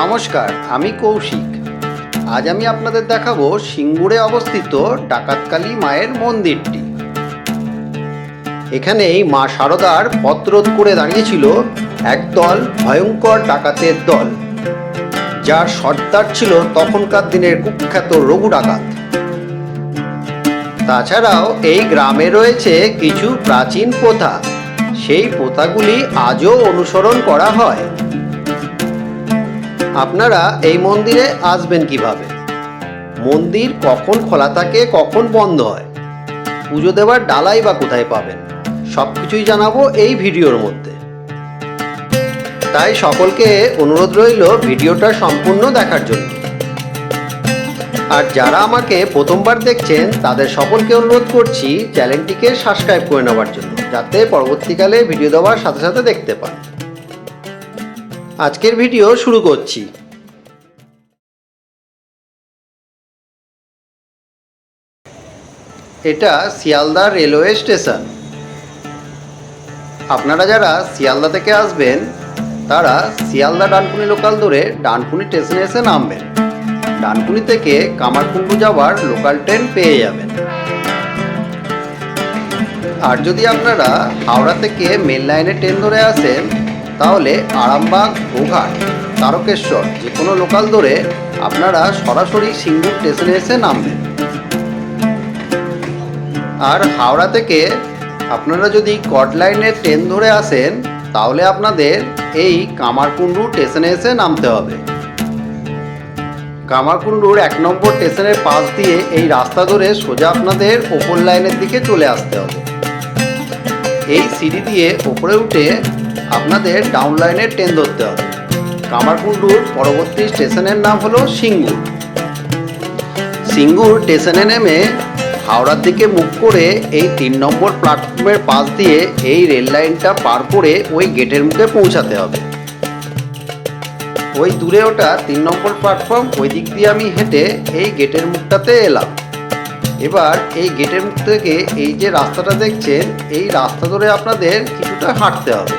নমস্কার, আমি কৌশিক। আজ আমি আপনাদের দেখাবো সিঙ্গুরে অবস্থিত ডাকাতকালী মায়ের মন্দিরটি। এখানেই মা শারদার পত্রোধ করে দাঁড়িয়েছিল একদল ভয়ঙ্কর ডাকাতের দল। যার সর্দার ছিল তখনকার দিনের কুখ্যাত রঘু ডাকাত। তাছাড়াও এই গ্রামে রয়েছে কিছু প্রাচীন প্রথা। সেই প্রথাগুলি আজও অনুসরণ করা হয়। আপনারা এই মন্দিরে আসবেন কীভাবে? মন্দির কখন খোলা থাকে, কখন বন্ধ হয়? পুজো দেওয়ার ডালাই বা কোথায় পাবেন? সব কিছুই জানাব এই ভিডিওর মধ্যে। তাই সকলকে অনুরোধ রইল ভিডিওটা সম্পূর্ণ দেখার জন্য। আর যারা আমাকে প্রথমবার দেখছেন, তাদের সকলকে অনুরোধ করছি চ্যানেলটিকে সাবস্ক্রাইব করে নেওয়ার জন্য, যাতে পরবর্তীকালে ভিডিও দেওয়ার সাথে সাথে দেখতে পান। আজকের ভিডিও শুরু করছি। এটা শিয়ালদা রেলওয়ে স্টেশন। আপনারা যারা শিয়ালদা থেকে আসবেন, তারা শিয়ালদা ডানকুনি লোকাল ধরে ডানকুনি স্টেশনে এসে নামবেন। ডানকুনি থেকে কামারকুণ্ডু যাওয়ার লোকাল ট্রেন পেয়ে যাবেন। আর যদি আপনারা হাওড়া থেকে মেন লাইনে ট্রেন ধরে আসেন তাহলে আরামবাগ গোঘাট তারকেশ্বর যে কোনো লোকাল ধরে আপনারা সরাসরি সিঙ্গুর স্টেশনে এসে নামবেন। আর হাওড়া থেকে আপনারা যদি কট ট্রেন ধরে আসেন, তাহলে আপনাদের এই কামারকুণ্ডু স্টেশনে এসে নামতে হবে। কামারকুণ্ডুর এক নম্বর স্টেশনের পাশ দিয়ে এই রাস্তা ধরে সোজা আপনাদের ওপর লাইনের দিকে চলে আসতে হবে। এই সিঁড়ি দিয়ে ওপরে উঠে আপনাদের ডাউন লাইনের ট্রেন ধরতে হবে। কামারকুণ্ডুর পরবর্তী স্টেশনের নাম হলো সিঙ্গুর। সিঙ্গুর স্টেশনে নেমে হাওড়ার দিকে মুখ করে এই তিন নম্বর প্ল্যাটফর্মের পাশ দিয়ে এই রেল লাইনটা পার করে ওই গেটের মুখে পৌঁছাতে হবে। ওই দূরে ওটা তিন নম্বর প্ল্যাটফর্ম ওই দিক দিয়ে আমি হেঁটে এই গেটের মুখটাতে এলাম। এবার এই গেটের মুখ থেকে এই যে রাস্তাটা দেখছেন, এই রাস্তা ধরে আপনাদের কিছুটা হাঁটতে হবে।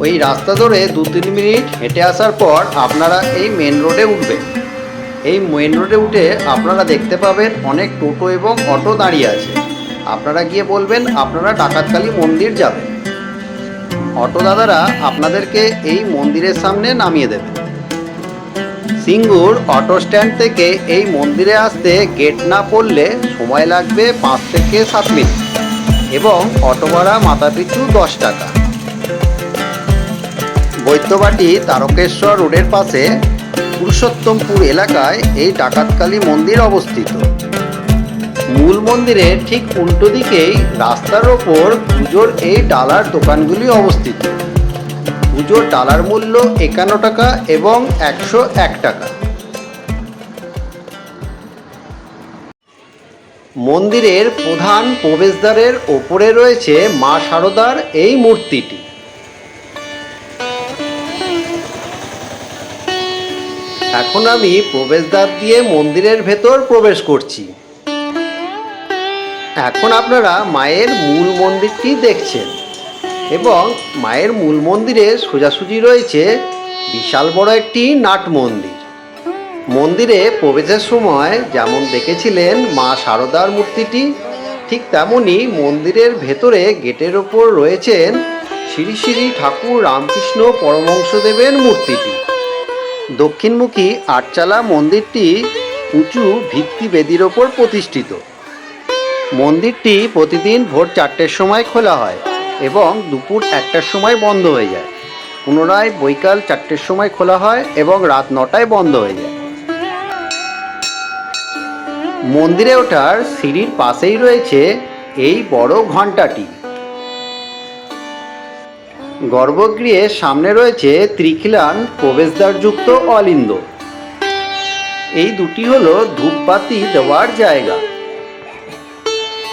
ওই রাস্তা ধরে দু তিন মিনিট হেঁটে আসার পর আপনারা এই মেন রোডে উঠবেন। এই মেন রোডে উঠে আপনারা দেখতে পাবেন অনেক টোটো এবং অটো দাঁড়িয়ে আছে। আপনারা গিয়ে বলবেন, আপনারা ডাকাতকালী মন্দির যাবেন। অটো দাদারা আপনাদেরকে এই মন্দিরের সামনে নামিয়ে দেবে। সিঙ্গুর অটো স্ট্যান্ড থেকে এই মন্দিরে আসতে গেট না পড়লে সময় লাগবে পাঁচ থেকে সাত মিনিট। এবং অটো ভাড়া মাথা পিছু দশ টাকা। বৈদ্যবাটি তারকেশ্বর রোডের পাশে পুরুষোত্তমপুর এলাকায় এই ডাকাতকালী মন্দির অবস্থিত। মূল মন্দিরের ঠিক উল্টো দিকেই রাস্তার ওপর পুজোর এই ডালার দোকানগুলি অবস্থিত। পুজোর ডালার মূল্য একান্ন টাকা এবং একশো এক টাকা। মন্দিরের প্রধান প্রবেশদ্বারের ওপরে রয়েছে মা শারদার এই মূর্তিটি। এখন আমি প্রবেশদ্বার দিয়ে মন্দিরের ভেতর প্রবেশ করছি। এখন আপনারা মায়ের মূল মন্দিরটি দেখছেন এবং মায়ের মূল মন্দিরে সোজাসুজি রয়েছে বিশাল বড় একটি নাট মন্দির। মন্দিরে প্রবেশের সময় যেমন দেখেছিলেন মা শারদার মূর্তিটি, ঠিক তেমনই মন্দিরের ভেতরে গেটের ওপর রয়েছেন শ্রী শ্রী ঠাকুর রামকৃষ্ণ পরমংশদেবের মূর্তিটি। দক্ষিণমুখী আটচালা মন্দিরটি উঁচু ভিত্তি বেদির ওপর প্রতিষ্ঠিত। মন্দিরটি প্রতিদিন ভোর চারটের সময় খোলা হয় এবং দুপুর একটার সময় বন্ধ হয়ে যায়। পুনরায় বৈকাল চারটের সময় খোলা হয় এবং রাত নটায় বন্ধ হয়ে যায়। মন্দিরে ওঠার সিঁড়ির পাশেই রয়েছে এই বড় ঘণ্টাটি। গর্ভগৃহের সামনে রয়েছে ত্রিখিলান প্রবেশদ্বারযুক্ত অলিন্দ। এই দুটি হলো ধূপবাতি দেওয়ার জায়গা।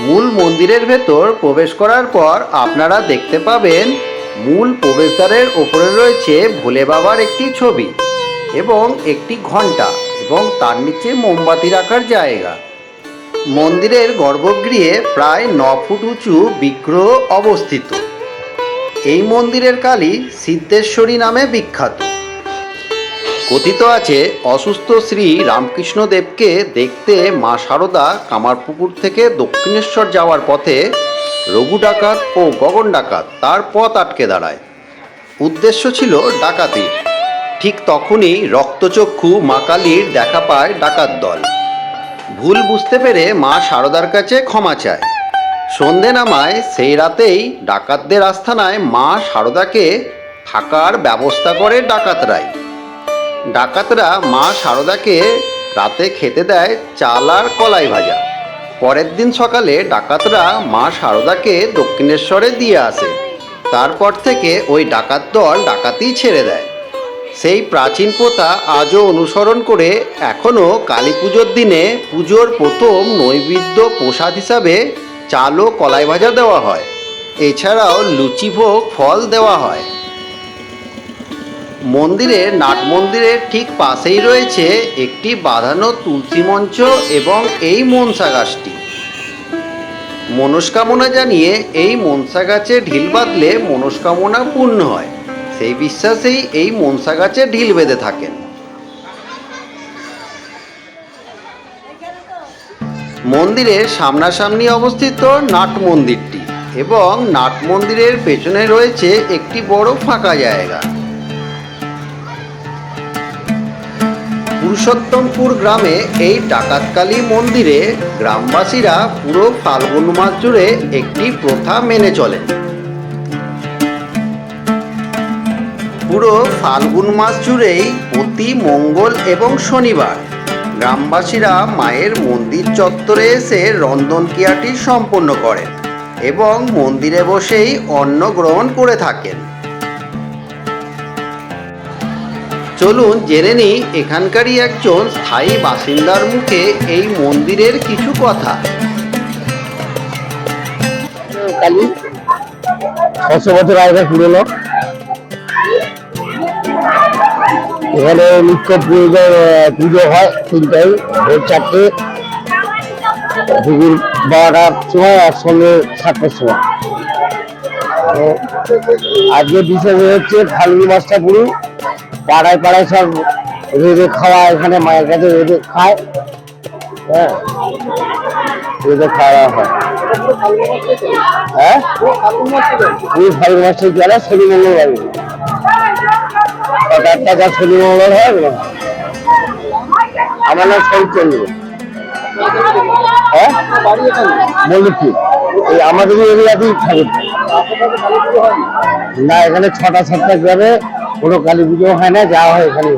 মূল মন্দিরের ভেতর প্রবেশ করার পর আপনারা দেখতে পাবেন মূল প্রবেশদ্বারের ওপরে রয়েছে ভোলে বাবার একটি ছবি এবং একটি ঘণ্টা এবং তার নিচে মোমবাতি রাখার জায়গা। মন্দিরের গর্ভগৃহে প্রায় ন ফুট উঁচু বিগ্রহ অবস্থিত। এই মন্দিরের কালী সিদ্ধেশ্বরী নামে বিখ্যাত। কথিত আছে, অসুস্থ শ্রী রামকৃষ্ণ দেবকে দেখতে মা শারদা কামারপুকুর থেকে দক্ষিণেশ্বর যাওয়ার পথে রঘু ডাকাত ও গগন ডাকাত তার পথ আটকে দাঁড়ায়। উদ্দেশ্য ছিল ডাকাতির। ঠিক তখনই রক্তচক্ষু মা কালীর দেখা পায় ডাকাত দল। ভুল বুঝতে পেরে মা শারদার কাছে ক্ষমা চায়। সন্ধে নামায়, সেই রাতেই ডাকাতদের আস্থানায় মা শারদাকে থাকার ব্যবস্থা করে ডাকাতরাই। ডাকাতরা মা শারদাকে রাতে খেতে দেয় চাল আর কলাই ভাজা। পরের দিন সকালে ডাকাতরা মা শারদাকে দক্ষিণেশ্বরে দিয়ে আসে। তারপর থেকে ওই ডাকাত দল ডাকাতি ছেড়ে দেয়। সেই প্রাচীন প্রথা আজও অনুসরণ করে এখনও কালী পুজোর দিনে পুজোর প্রথম নৈবেদ্য প্রসাদ হিসাবে চাল ও কলাই ভাজা দেওয়া হয়। এছাড়াও লুচি ভোগ ফল দেওয়া হয়। মন্দিরের নাট মন্দিরের ঠিক পাশেই রয়েছে একটি বাঁধানো তুলসী মঞ্চ এবং এই মনসা গাছটি মনস্কামনা জানিয়ে এই মনসা গাছে ঢিল বাঁধলে মনস্কামনা পূর্ণ হয়। সেই বিশ্বাসেই এই মনসা গাছে ঢিল বেঁধে থাকেন। মন্দিরের সামনাসামনি অবস্থিত নাট মন্দিরটি এবং নাট মন্দিরের পেছনে রয়েছে একটি বড় ফাঁকা জায়গা। পুরুষোত্তমপুর গ্রামে এই ডাকাতকালী মন্দিরে গ্রামবাসীরা পুরো ফাল্গুন মাস জুড়ে একটি প্রথা মেনে চলেন। পুরো ফাল্গুন মাস জুড়েই প্রতি মঙ্গল এবং শনিবার গ্রামবাসীরা মায়ের মন্দির চত্বরে এসে রন্ধন ক্রিয়াটি সম্পন্ন করেন এবং মন্দিরে বসেই অন্ন গ্রহণ করে থাকেন। চলুন জেনে নিই এখানকারই একজন স্থায়ী বাসিন্দার মুখে এই মন্দিরের কিছু কথা। কালী। ছশো বছর আগে পুরনো। এখানে নিত্য পুজো পুজো হয় তিনটাই ভোর চারটে। দুপুর বারোটার সময় আর সঙ্গে সাতটার সময় তো আজকে বিষয় হচ্ছে ফাল্গুন মাসটা পুরো পাড়ায় পাড়ায় সব রেঁধে খাওয়া, এখানে মায়ের কাছে রেঁধে খায়। হ্যাঁ রেঁধে খাওয়া হয়। হ্যাঁ? পুরো ফাল্গুন মাসটা গেলে শনি, মঙ্গলবার। হয়? আমাদের না, এখানে ছটা সাতটা গ্রামে কোনো কালী পুজো হয় না, যাওয়া হয় এখানে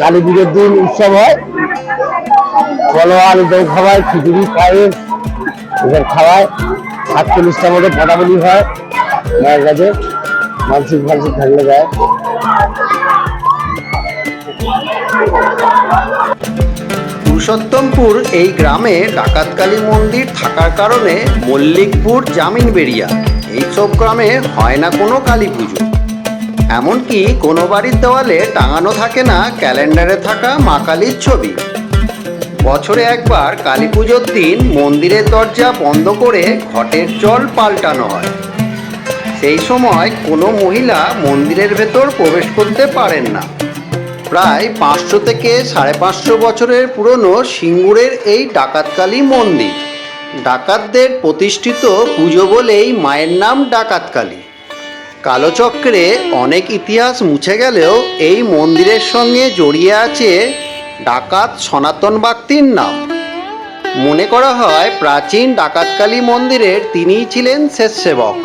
কালী পুজোর দিন উৎসব হয়। কলো আলু দই খাওয়ায়, খিচুড়ি পায়েস এদের খাওয়ায়। সাতচল্লিশটার মধ্যে ফাটাফাটি হয়। মায়ের কাছে। মানসিক মানসিক থাকলে যায় পুরুষোত্তমপুর এই গ্রামে ডাকাতকালী মন্দির থাকার কারণে মল্লিকপুর জামিন বেরিয়া। এইসব গ্রামে হয় না কোনো কালী পুজো। এমনকি কোনো বাড়ির দেওয়ালে টাঙানো থাকে না ক্যালেন্ডারে থাকা মা কালীর ছবি। বছরে একবার কালী পুজোর দিন মন্দিরের দরজা বন্ধ করে ঘটের জল পাল্টানো হয়। সেই সময় কোনো মহিলা মন্দিরের ভেতর প্রবেশ করতে পারেন না। প্রায় পাঁচশো থেকে সাড়ে পাঁচশো বছরের পুরনো সিঙ্গুরের এই ডাকাতকালী মন্দির। ডাকাতদের প্রতিষ্ঠিত পুজো বলেই মায়ের নাম ডাকাতকালী। কালোচক্রে অনেক ইতিহাস মুছে গেলেও এই মন্দিরের সঙ্গে জড়িয়ে আছে ডাকাত সনাতন বাক্তির নাম। মনে করা হয় প্রাচীন ডাকাতকালী মন্দিরের তিনিই ছিলেন সেবক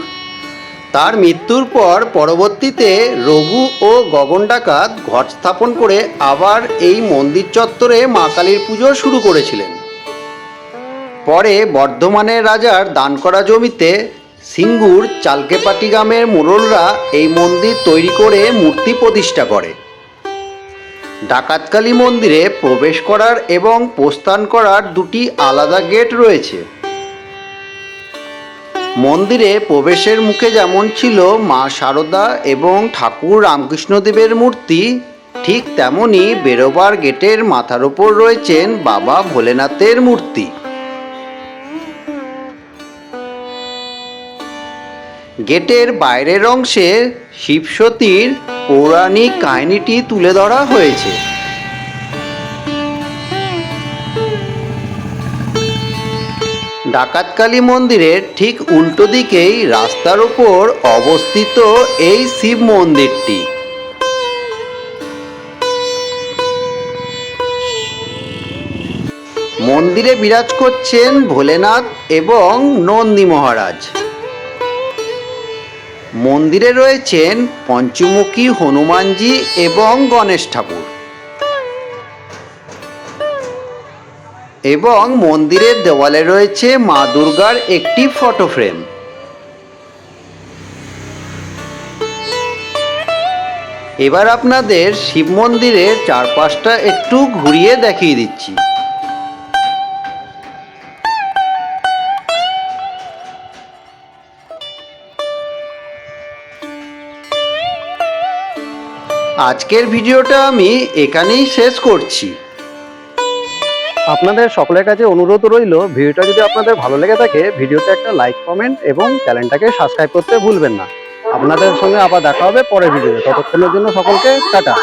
তার মৃত্যুর পর পরবর্তীতে রঘু ও গগন ডাকাত ঘট স্থাপন করে আবার এই মন্দির চত্বরে মা কালীর পুজো শুরু করেছিলেন। পরে বর্ধমানের রাজার দান করা জমিতে সিঙ্গুর চালকেপাটি গ্রামের মোড়লরা এই মন্দির তৈরি করে মূর্তি প্রতিষ্ঠা করে। ডাকাতকালী মন্দিরে প্রবেশ করার এবং প্রস্থান করার দুটি আলাদা গেট রয়েছে। মন্দিরে প্রবেশের মুখে যেমন ছিল মা শারদা এবং ঠাকুর রামকৃষ্ণদেবের মূর্তি, ঠিক তেমনই বেরোবার গেটের মাথার ওপর রয়েছেন বাবা ভোলেনাথের মূর্তি। গেটের বাইরের অংশে শিবসতীর পৌরাণিক কাহিনীটি তুলে ধরা হয়েছে। ডাকাতকালী মন্দিরের ঠিক উল্টো দিকেই রাস্তার উপর অবস্থিত এই শিব মন্দিরটি। মন্দিরে বিরাজ করছেন ভোলেনাথ এবং নন্দী মহারাজ। মন্দিরে রয়েছেন পঞ্চমুখী হনুমানজি এবং গণেশ ঠাকুর। এবং মন্দিরের দেওয়ালে রয়েছে মা দুর্গার একটি ফটো ফ্রেম এবার আপনাদের শিব মন্দিরের চারপাশটা একটু ঘুরিয়ে দেখিয়ে দিচ্ছি। আজকের ভিডিওটা আমি এখানেই শেষ করছি। আপনাদের সকলের কাছে অনুরোধ রইল, ভিডিওটা যদি আপনাদের ভালো লেগে থাকে, ভিডিওতে একটা লাইক কমেন্ট এবং চ্যানেলটাকে সাবস্ক্রাইব করতে ভুলবেন না। আপনাদের সঙ্গে আবার দেখা হবে পরের ভিডিওতে। ততক্ষণের জন্য সকলকে টাটা।